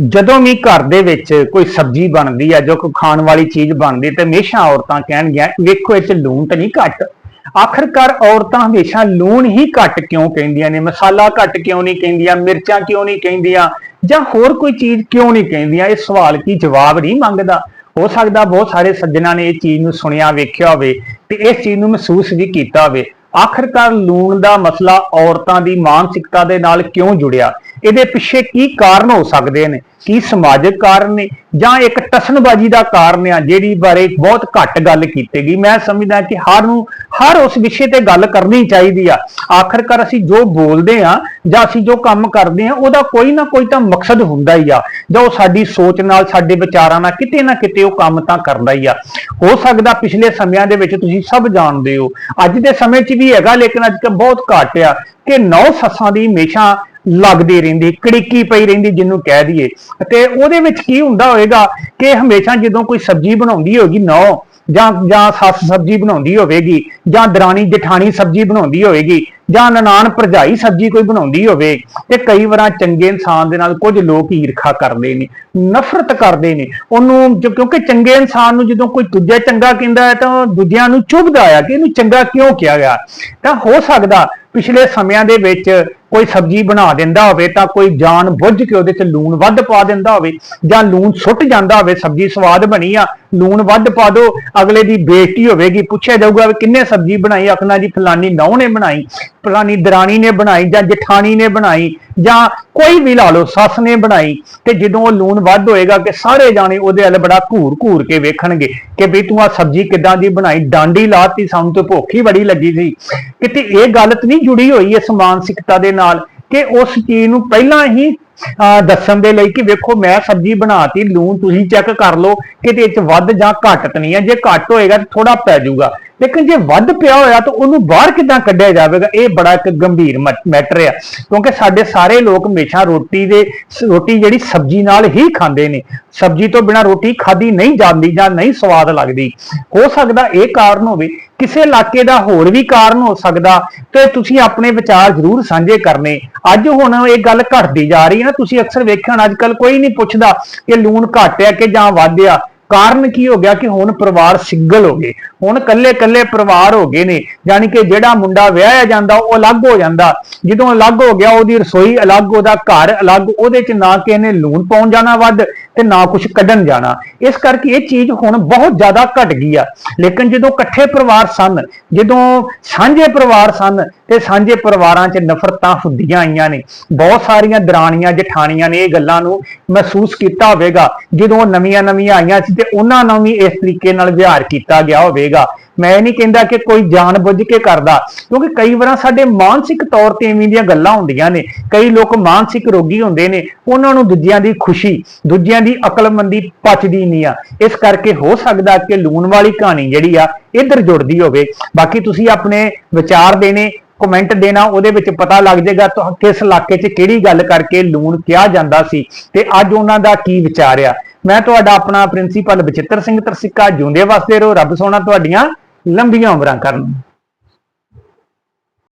ਜਦੋਂ ਵੀ ਘਰ ਦੇ ਵਿੱਚ ਕੋਈ ਸਬਜ਼ੀ ਬਣਦੀ ਆ, ਜੋ ਕੋਈ ਖਾਣ ਵਾਲੀ ਚੀਜ਼ ਬਣਦੀ, ਤੇ ਹਮੇਸ਼ਾ ਔਰਤਾਂ ਕਹਿਣਗੀਆਂ, ਵੇਖੋ, ਇਹ ਚ ਲੂਣ ਤਾਂ ਨਹੀਂ ਘੱਟ। ਆਖਰਕਾਰ ਔਰਤਾਂ ਹਮੇਸ਼ਾ ਲੂਣ ਹੀ ਘੱਟ ਕਿਉਂ ਕਹਿੰਦੀਆਂ ਨੇ? ਮਸਾਲਾ ਘੱਟ ਕਿਉਂ ਨਹੀਂ ਕਹਿੰਦੀਆਂ? ਮਿਰਚਾਂ ਕਿਉਂ ਨਹੀਂ ਕਹਿੰਦੀਆਂ? ਜਾਂ ਹੋਰ ਕੋਈ ਚੀਜ਼ ਕਿਉਂ ਨਹੀਂ ਕਹਿੰਦੀਆਂ? ਇਹ ਸਵਾਲ ਕੀ ਜਵਾਬ ਨਹੀਂ ਮੰਗਦਾ? ਹੋ ਸਕਦਾ ਬਹੁਤ ਸਾਰੇ ਸੱਜਣਾ ਨੇ ਇਹ ਚੀਜ਼ ਨੂੰ ਸੁਣਿਆ, ਵੇਖਿਆ ਹੋਵੇ, ਤੇ ਇਸ ਚੀਜ਼ ਨੂੰ ਮਹਿਸੂਸ ਵੀ ਕੀਤਾ ਹੋਵੇ। ਆਖਰਕਾਰ ਲੂਣ ਦਾ ਮਸਲਾ ਔਰਤਾਂ ਦੀ ਮਾਨਸਿਕਤਾ ਦੇ ਨਾਲ ਕਿਉਂ ਜੁੜਿਆ? ਇਹਦੇ ਪਿੱਛੇ ਕੀ ਕਾਰਨ ਹੋ ਸਕਦੇ ਨੇ? ਕੀ ਸਮਾਜਿਕ ਕਾਰਨ ਨੇ? ਜਾਂ ਇੱਕ ਟਸਨਬਾਜੀ ਦਾ ਕਾਰਨ ਆ, ਜਿਹੜੀ ਬਾਰੇ ਬਹੁਤ ਘੱਟ ਗੱਲ ਕੀਤੀ ਗਈ। ਮੈਂ ਸਮਝਦਾ ਕਿ ਹਰ ਨੂੰ ਹਰ ਉਸ ਵਿਸ਼ੇ ਤੇ ਗੱਲ ਕਰਨੀ ਚਾਹੀਦੀ ਆ। ਆਖਰਕਾਰ ਅਸੀਂ ਜੋ ਬੋਲਦੇ ਆ ਜਾਂ ਅਸੀਂ ਜੋ ਕੰਮ ਕਰਦੇ ਆ, ਉਹਦਾ ਕੋਈ ਨਾ ਕੋਈ ਤਾਂ ਮਕਸਦ ਹੁੰਦਾ ਹੀ ਆ। ਜਾਂ ਉਹ ਸਾਡੀ ਸੋਚ ਨਾਲ, ਸਾਡੇ ਵਿਚਾਰਾਂ ਨਾਲ ਕਿਤੇ ਨਾ ਕਿਤੇ ਉਹ ਕੰਮ ਤਾਂ ਕਰਦਾ ਹੀ ਆ। ਹੋ ਸਕਦਾ ਪਿਛਲੇ ਸਮਿਆਂ ਦੇ ਵਿੱਚ ਤੁਸੀਂ ਸਭ ਜਾਣਦੇ ਹੋ। ਅੱਜ ਦੇ ਸਮੇਂ 'ਚ ਵੀ ਹੈਗਾ, ਲੇਕਿਨ ਅੱਜ ਕੱਲ੍ਹ ਬਹੁਤ ਘੱਟ ਆ ਕਿ ਨੌ ਸੱਸਾਂ ਦੀ ਹਮੇਸ਼ਾ ਲੱਗਦੀ ਰਹਿੰਦੀ, ਕੜਿੱਕੀ ਪਈ ਰਹਿੰਦੀ ਜਿਹਨੂੰ ਕਹਿ ਦਈਏ। ਤੇ ਉਹਦੇ ਵਿੱਚ ਕੀ ਹੁੰਦਾ ਹੋਵੇਗਾ ਕਿ ਹਮੇਸ਼ਾ ਜਦੋਂ ਕੋਈ ਸਬਜ਼ੀ ਬਣਾਉਂਦੀ ਹੋਗੀ ਨੌ ਜਾਂ ਜਾਂ ਸੱਸ ਸਬਜ਼ੀ ਬਣਾਉਂਦੀ ਹੋਵੇਗੀ, ਜਾਂ ਦਰਾਣੀ ਜਠਾਣੀ ਸਬਜ਼ੀ ਬਣਾਉਂਦੀ ਹੋਵੇਗੀ, ਜਾਂ ਨਨਾਣ ਭਰਜਾਈ ਸਬਜ਼ੀ ਕੋਈ ਬਣਾਉਂਦੀ ਹੋਵੇ ਤੇ ਕਈ ਵਾਰਾਂ ਚੰਗੇ ਇਨਸਾਨ ਦੇ ਨਾਲ ਕੁਝ ਲੋਕ ਈਰਖਾ ਕਰਦੇ ਨੇ, ਨਫ਼ਰਤ ਕਰਦੇ ਨੇ। ਉਹਨੂੰ ਕਿਉਂਕਿ ਚੰਗੇ ਇਨਸਾਨ ਨੂੰ ਜਦੋਂ ਕੋਈ ਦੂਜਾ ਚੰਗਾ ਕਹਿੰਦਾ ਹੈ ਤਾਂ ਦੂਜਿਆਂ ਨੂੰ ਚੁਭਦਾ ਆ ਕਿ ਇਹਨੂੰ ਚੰਗਾ ਕਿਉਂ ਕਿਹਾ ਗਿਆ? ਤਾਂ ਹੋ ਸਕਦਾ ਪਿਛਲੇ ਸਮਿਆਂ ਦੇ ਵਿੱਚ ਕੋਈ ਸਬਜ਼ੀ ਬਣਾ ਦਿੰਦਾ ਹੋਵੇ ਤਾਂ ਕੋਈ ਜਾਣ ਬੁੱਝ ਕੇ ਉਹਦੇ 'ਚ ਲੂਣ ਵੱਧ ਪਾ ਦਿੰਦਾ ਹੋਵੇ ਜਾਂ ਲੂਣ ਸੁੱਟ ਜਾਂਦਾ ਹੋਵੇ, ਸਬਜ਼ੀ ਸਵਾਦ ਬਣੀ ਆ, ਲੂਣ ਵੱਧ ਪਾ ਦਿਓ ਅਗਲੇ ਦੀ ਬੇਇੱਜ਼ਤੀ ਹੋਵੇਗੀ। ਪੁੱਛਿਆ ਜਾਊਗਾ ਵੀ ਕਿੰਨੇ ਸਬਜ਼ੀ ਬਣਾਈ? ਆਖਣਾ ਜੀ, ਫਲਾਨੀ ਨੌ ਨੇ ਬਣਾਈ, ਫਲਾਨੀ ਦਰਾਣੀ ਨੇ ਬਣਾਈ ਜਾਂ ਜਠਾਣੀ ਨੇ ਬਣਾਈ। ਜਾਂ ਕੋਈ ਵੀ ਲਾ ਲਓ, ਸੱਸ ਨੇ ਬਣਾਈ ਤੇ ਜਦੋਂ ਉਹ ਲੂਣ ਵੱਧ ਹੋਏਗਾ ਕਿ ਸਾਰੇ ਜਾਣੇ ਉਹਦੇ ਵੱਲ ਬੜਾ ਘੂਰ ਘੂਰ ਕੇ ਵੇਖਣਗੇ ਕਿ ਵੀ ਤੂੰ ਆ ਸਬਜ਼ੀ ਕਿੱਦਾਂ ਦੀ ਬਣਾਈ, ਡਾਂਡੀ ਲਾਤੀ, ਸਾਨੂੰ ਤੇ ਭੁੱਖ ਹੀ ਬੜੀ ਲੱਗੀ ਸੀ। ਕਿਤੇ ਇਹ ਗੱਲ ਨਹੀਂ ਜੁੜੀ ਹੋਈ ਇਸ ਮਾਨਸਿਕਤਾ ਦੇ ਨਾਲ ਕਿ ਉਸ ਚੀਜ਼ ਨੂੰ ਪਹਿਲਾਂ ਹੀ, ਅਹ, ਦੱਸਣ ਦੇ ਲਈ ਕਿ ਵੇਖੋ, ਮੈਂ ਸਬਜ਼ੀ ਬਣਾਤੀ, ਲੂਣ ਤੁਸੀਂ ਚੈੱਕ ਕਰ ਲਓ ਕਿ ਇਹਦੇ ਵਿੱਚ ਵੱਧ ਜਾਂ ਘੱਟ ਤਾਂ ਨਹੀਂ ਹੈ। ਜੇ ਘੱਟ ਹੋਏਗਾ ਤਾਂ ਥੋੜਾ ਪੈ ਜਾਊਗਾ। ਲੇਕਿਨ ਜੇ ਵੱਧ ਪਿਆ ਹੋਇਆ ਤਾਂ ਉਹਨੂੰ ਬਾਹਰ ਕਿੱਦਾਂ ਕੱਢਿਆ ਜਾਵੇਗਾ? ਇਹ ਬੜਾ ਇੱਕ ਗੰਭੀਰ ਮੈਟਰ ਆ। ਕਿਉਂਕਿ ਸਾਡੇ ਸਾਰੇ ਲੋਕ ਹਮੇਸ਼ਾ ਰੋਟੀ ਦੇ ਰੋਟੀ ਜਿਹੜੀ ਸਬਜ਼ੀ ਨਾਲ ਹੀ ਖਾਂਦੇ ਨੇ। ਸਬਜ਼ੀ ਤੋਂ ਬਿਨਾ ਰੋਟੀ ਖਾਦੀ ਨਹੀਂ ਜਾਂਦੀ ਜਾਂ ਨਹੀਂ ਸਵਾਦ ਲੱਗਦੀ। ਹੋ ਸਕਦਾ ਇਹ ਕਾਰਨ ਹੋਵੇ, ਕਿਸੇ ਇਲਾਕੇ ਦਾ ਹੋਰ ਵੀ ਕਾਰਨ ਹੋ ਸਕਦਾ ਤੇ ਤੁਸੀਂ ਆਪਣੇ ਵਿਚਾਰ ਜ਼ਰੂਰ ਸਾਂਝੇ ਕਰਨੇ। ਅੱਜ ਹੁਣ ਇਹ ਗੱਲ ਘਟਦੀ ਜਾ ਰਹੀ ਹੈ ਨਾ, ਤੁਸੀਂ ਅਕਸਰ ਵੇਖਿਆ ਹੋਣਾ, ਅੱਜ ਕੱਲ ਕੋਈ ਨਹੀਂ ਪੁੱਛਦਾ ਕਿ ਲੂਣ ਘੱਟ ਹੈ ਕਿ ਜਾਂ ਵੱਧ ਆ। ਕਾਰਨ ਕੀ ਹੋ ਗਿਆ ਕਿ ਹੁਣ ਪਰਿਵਾਰ ਸਿੰਗਲ ਹੋ ਗਏ? ਹੁਣ ਕੱਲੇ ਕੱਲੇ ਪਰਿਵਾਰ ਹੋ ਗਏ ਨੇ। ਯਾਨੀ ਕਿ ਜਿਹੜਾ ਮੁੰਡਾ ਵਿਆਹਿਆ ਜਾਂਦਾ, ਉਹ ਅਲੱਗ ਹੋ ਜਾਂਦਾ। ਜਦੋਂ ਅਲੱਗ ਹੋ ਗਿਆ, ਉਹਦੀ ਰਸੋਈ ਅਲੱਗ, ਉਹਦਾ ਘਰ ਅਲੱਗ, ਉਹਦੇ ਚ ਨਾ ਕਿ ਇਹਨੇ ਲੂਣ ਪਾਉਣ ਜਾਣਾ ਵੱਧ ਤੇ ਨਾ ਕੁਝ ਕੱਢਣ ਜਾਣਾ। ਇਸ ਕਰਕੇ ਇਹ ਚੀਜ਼ ਹੁਣ ਬਹੁਤ ਜ਼ਿਆਦਾ ਘਟ ਗਈ ਆ। ਲੇਕਿਨ ਜਦੋਂ ਇਕੱਠੇ ਪਰਿਵਾਰ ਸਨ, ਜਦੋਂ ਸਾਂਝੇ ਪਰਿਵਾਰ ਸਨ, ਤੇ ਸਾਂਝੇ ਪਰਿਵਾਰਾਂ 'ਚ ਨਫ਼ਰਤਾਂ ਹੁੰਦੀਆਂ ਆਈਆਂ ਨੇ। ਬਹੁਤ ਸਾਰੀਆਂ ਦਰਾਣੀਆਂ, ਜਠਾਣੀਆਂ ਨੇ ਇਹ ਗੱਲਾਂ ਨੂੰ ਮਹਿਸੂਸ ਕੀਤਾ ਹੋਵੇਗਾ। ਜਦੋਂ ਨਵੀਆਂ ਨਵੀਆਂ ਆਈਆਂ ਸੀ ਤੇ ਉਹਨਾਂ ਨਾਲ ਵੀ ਇਸ ਤਰੀਕੇ ਨਾਲ ਵਿਹਾਰ ਕੀਤਾ ਗਿਆ ਹੋਵੇਗਾ। ਮੈਂ ਇਹ ਨਹੀਂ ਕਹਿੰਦਾ ਕਿ ਕੋਈ ਜਾਣ ਬੁੱਝ ਕੇ ਕਰਦਾ, ਕਿਉਂਕਿ ਕਈ ਵਾਰਾਂ ਸਾਡੇ ਮਾਨਸਿਕ ਤੌਰ ਤੇ ਐਵੇਂ ਦੀਆਂ ਗੱਲਾਂ ਹੁੰਦੀਆਂ ਨੇ, ਕਈ ਲੋਕ ਮਾਨਸਿਕ ਰੋਗੀ ਹੁੰਦੇ ਨੇ, ਉਹਨਾਂ ਨੂੰ ਦੂਜਿਆਂ ਦੀ ਖੁਸ਼ੀ, ਦੂਜਿਆਂ ਦੀ ਅਕਲਮੰਦੀ ਪਚਦੀ ਨਹੀਂ ਆ। ਇਸ ਕਰਕੇ ਹੋ ਸਕਦਾ ਕਿ ਲੂਣ ਵਾਲੀ ਕਹਾਣੀ ਜਿਹੜੀ ਆ, ਇੱਧਰ ਜੁੜਦੀ ਹੋਵੇ। ਬਾਕੀ ਤੁਸੀਂ ਆਪਣੇ ਵਿਚਾਰ ਦੇਣੇ ਕਮੈਂਟ ਦੇਣਾ, ਉਹਦੇ ਵਿੱਚ ਪਤਾ ਲੱਗ ਜਾਏਗਾ ਤੁਹ ਕਿਸ ਇਲਾਕੇ 'ਚ ਕਿਹੜੀ ਗੱਲ ਕਰਕੇ ਲੂਣ ਕਿਹਾ ਜਾਂਦਾ ਸੀ ਤੇ ਅੱਜ ਉਹਨਾਂ ਦਾ ਕੀ ਵਿਚਾਰ ਆ। ਮੈਂ ਤੁਹਾਡਾ ਆਪਣਾ ਪ੍ਰਿੰਸੀਪਲ ਬਚਿੱਤਰ ਸਿੰਘ ਤਰਸਿੱਕਾ ਜਿਉਂਦੇ ਵਸਦੇ ਰਹੋ ਰੱਬ ਸੋਹਣਾ ਤੁਹਾਡੀਆਂ ਲੰਬੀਆਂ ਉਮਰਾਂ ਕਰਨ।